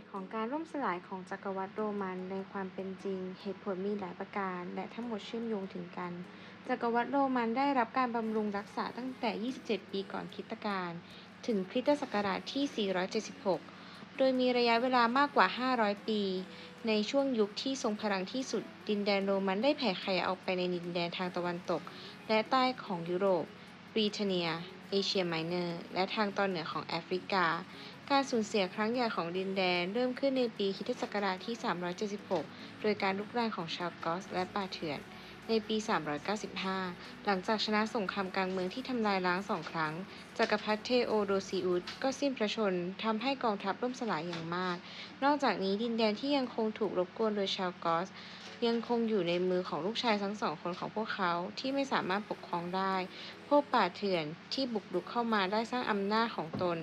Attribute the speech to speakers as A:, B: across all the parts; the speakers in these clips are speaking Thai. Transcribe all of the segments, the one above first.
A: ตุของการล่มสลายของจักรวรรดิโรมันในความเป็นจริง เหตุผลมีหลายประการ และทั้งหมดเชื่อมโยงถึงกัน จักรวรรดิโรมันได้รับการบำรุงรักษาตั้งแต่ 27 ปีก่อนคริสตกาลถึงคริสตศักราชที่ 476 โดยมีระยะเวลามากกว่า 500 ปี ในช่วงยุคที่ทรงพลังที่สุด ดินแดนโรมันได้แผ่ขยายออกไปในดินแดนทางตะวันตก และใต้ของยุโรปบริเทเนีย เอเชียไมเนอร์ และทางตอนเหนือของแอฟริกา การสูญเสียครั้งใหญ่ของดินแดนเริ่มขึ้นในปีคิศักราชที่ 376 โดยการลุกรานของชาวกอสและป่าเถื่อน ในปี 395 หลังจากชนะสงครามกลางเมืองที่ทำลายล้างสองครั้ง จักรพรรดิเทโอโดซิอุสก็สิ้นพระชนทำให้กองทัพล่มสลายอย่างมาก นอกจากนี้ดินแดนที่ยังคงถูกรบกวนโดยชาวกอสยังคงอยู่ในมือของลูกชายทั้งสองคนของพวกเขาที่ไม่สามารถปกครองได้ พวกป่าเถื่อนที่บุกรุกเข้ามาได้สร้างอำนาจของตน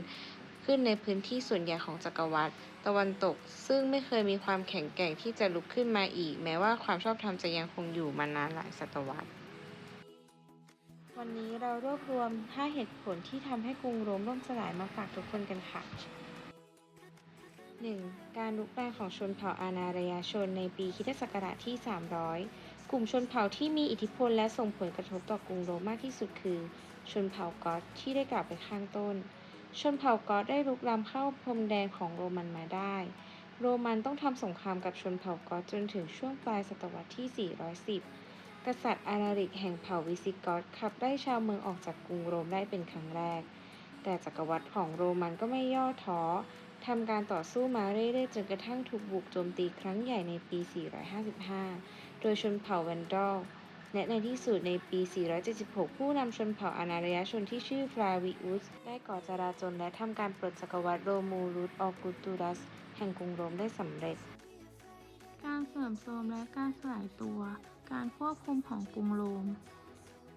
A: ขึ้นในพื้นที่ส่วนใหญ่ของจักรวรรดิตะวันตก ซึ่งไม่เคยมีความแข็งแกร่งที่จะลุกขึ้นมาอีก แม้ว่าความชอบธรรมจะยังคงอยู่มานานหลายศตวรรษ วันนี้เรารวบรวม 5 เหตุผลที่ทำให้กรุงโรมล่มสลายมาฝากทุกคนกันค่ะ 1. การลุกรานของชนเผ่าอาณารยชนในปีคริสตศักราชที่ 300 กลุ่มชนเผ่าที่มีอิทธิพลและส่งผลกระทบต่อกรุงโรมมากที่สุดคือ ชนเผ่ากอธที่ได้กล่าวไปข้างต้น ชนเผ่ากอธได้ลุกล้ำเข้าพรมแดนของโรมันมาได้ โรมันต้องทำสงครามกับชนเผ่ากอธจนถึงช่วงปลายศตวรรษที่ 410 กษัตริย์อาราริกแห่งเผ่าวิสิกอธขับไล่ชาวเมืองออกจากกรุงโรมได้เป็นครั้งแรก แต่จักรวรรดิของโรมันก็ไม่ย่อท้อทำการต่อสู้มาเรื่อยๆจนกระทั่งถูกบุกโจมตีครั้งใหญ่ในปี 455 โดยชนเผ่าแวนดอล และในที่สุดในปี 476 ผู้นำชนเผ่าอานารยชนที่ชื่อฟลาวิอุส ได้ก่อจราจนและทำการปลดจักรวรรดิโรมูลุสออกุตูรัส แห่งกรุงโรมได้สำเร็จ
B: การเสื่อมโทรมและการสลายตัว การควบคุมของกรุงโรม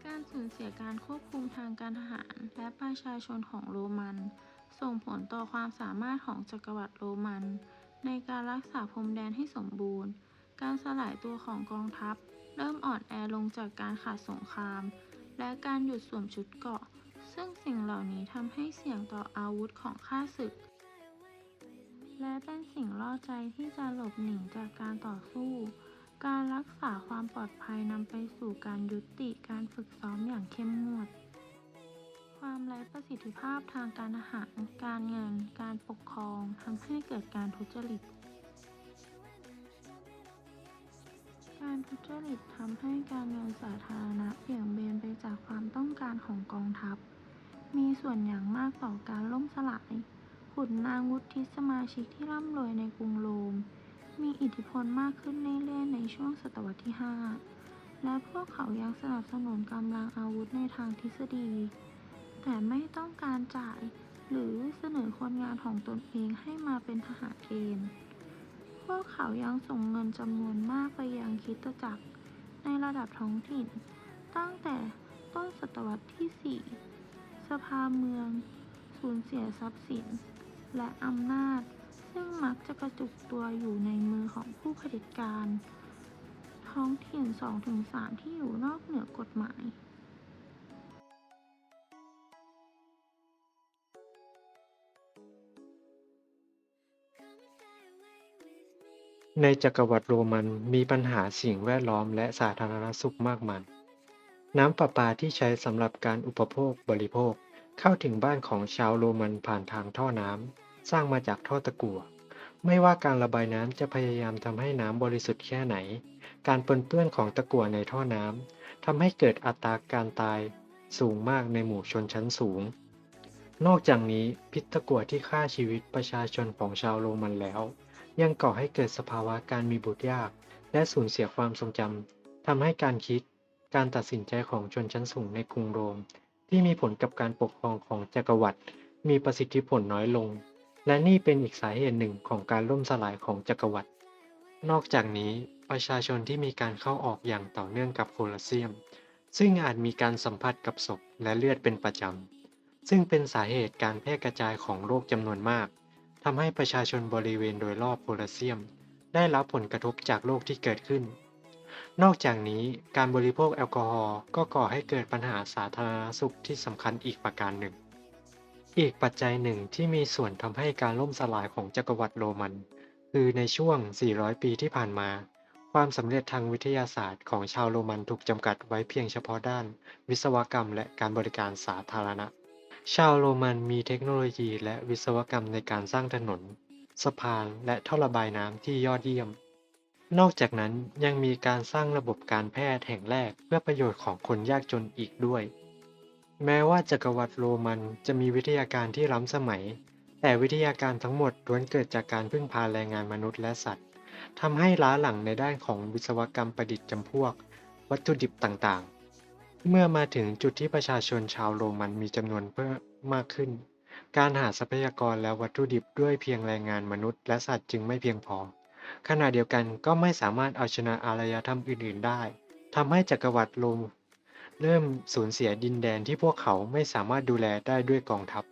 B: การสูญเสียการควบคุมทางการทหาร และประชาชนของโรมัน ส่งผลต่อความสามารถของจักรวรรดิโรมัน ในการรักษาพรมแดนให้สมบูรณ์ การสลายตัวของกองทัพ เริ่มอ่อนแอลงจากการขาดสงคราม และการหยุดสวมชุดเกราะ ซึ่งสิ่งเหล่านี้ทำให้เสี่ยงต่ออาวุธของข้าศึก และเป็นสิ่งล่อใจที่จะหลบหนีจากการต่อสู้ การรักษาความปลอดภัยนำไปสู่การยุติการฝึกซ้อมอย่างเข้มงวด ความไร้ประสิทธิภาพทางการทหาร การเงิน การปกครองทำให้เกิดการทุจริต ทุจริตทำให้การเงินสาธารณะเบี่ยงเบนไปจากความต้องการของกองทัพ มีส่วนอย่างมากต่อการล่มสลาย ขุนนางวุฒิสมาชิกที่ร่ำรวยในกรุงโรม มีอิทธิพลมากขึ้นเรื่อยๆในช่วงศตวรรษที่ 5 และพวกเขายังสนับสนุนกำลังอาวุธในทางทฤษฎี แต่ไม่ต้องการจ่ายหรือเสนอคนงานของตนเองให้มาเป็นทหารเกณฑ์ วกเขายังส่งเงินจำนวนมากไปยังคริสตจักรในระดับท้องถิ่น ตั้งแต่ต้นศตวรรษที่ 4 สภาเมือง สูญเสียทรัพย์สิน และอำนาจ ซึ่งมักจะกระจุกตัวอยู่ในมือของผู้เผด็จการ ท้องถิ่น 2-3 ที่อยู่นอกเหนือกฎหมาย
C: ในจักรวรรดิโรมันมีปัญหาสิ่งแวดล้อมและสาธารณสุขมากมาย น้ำประปาที่ใช้สำหรับการอุปโภคบริโภคเข้าถึงบ้านของชาวโรมันผ่านทางท่อน้ำสร้างมาจากท่อตะกั่ว ไม่ว่าการระบายน้ำจะพยายามทำให้น้ำบริสุทธิ์แค่ไหน การปนเปื้อนของตะกั่วในท่อน้ำทำให้เกิดอัตราการตายสูงมากในหมู่ชนชั้นสูง นอกจากนี้พิษตะกั่วที่ฆ่าชีวิตประชาชนของชาวโรมันแล้ว ยังก่อให้เกิดสภาวะการมีบุตรยาก และสูญเสียความทรงจำทำให้การคิด การตัดสินใจของชนชั้นสูงในกรุงโรม ที่มีผลกับการปกครองของจักรวรรดิมีประสิทธิผลน้อยลง และนี่เป็นอีกสาเหตุหนึ่งของการล่มสลายของจักรวรรดินอกจากนี้ประชาชนที่มีการเข้าออกอย่างต่อเนื่องกับโคลอสเซียม ซึ่งอาจมีการสัมผัสกับศพและเลือดเป็นประจำซึ่งเป็นสาเหตุการแพร่กระจายของโรคจำนวนมาก ทำให้ประชาชนบริเวณโดยรอบโคลอสเซียม ได้รับผลกระทบจากโรคที่เกิดขึ้น นอกจากนี้การบริโภคแอลกอฮอล์ก็ก่อให้เกิดปัญหาสาธารณสุขที่สำคัญอีกประการหนึ่ง อีกปัจจัยหนึ่งที่มีส่วนทำให้การล่มสลายของจักรวรรดิโรมัน คือในช่วง 400 ปีที่ผ่านมา ความสำเร็จทางวิทยาศาสตร์ของชาวโรมันถูกจำกัดไว้เพียงเฉพาะด้าน วิศวกรรมและการบริการสาธารณะ ชาวโรมันมีเทคโนโลยีและวิศวกรรมในการสร้างถนน สะพานและท่อระบายน้ำที่ยอดเยี่ยม นอกจากนั้นยังมีการสร้างระบบการแพทย์แห่งแรกเพื่อประโยชน์ของคนยากจนอีกด้วย แม้ว่าจักรวรรดิโรมันจะมีวิทยาการที่ล้ำสมัย แต่วิทยาการทั้งหมดล้วนเกิดจากการพึ่งพาแรงงานมนุษย์และสัตว์ทำให้ล้าหลังในด้านของวิศวกรรมประดิษฐ์จำพวก วัตถุดิบต่างๆ เมื่อมาถึงจุดที่ประชาชนชาวโรมันมีจำนวนเพิ่มมากขึ้น การหาทรัพยากรและวัตถุดิบด้วยเพียงแรงงานมนุษย์และสัตว์จึงไม่เพียงพอ ขณะเดียวกันก็ไม่สามารถเอาชนะอารยธรรมอื่นๆ ได้ทำให้จักรวรรดิโรมเริ่มสูญเสียดินแดนที่พวกเขาไม่สามารถดูแลได้ด้วยกองทัพ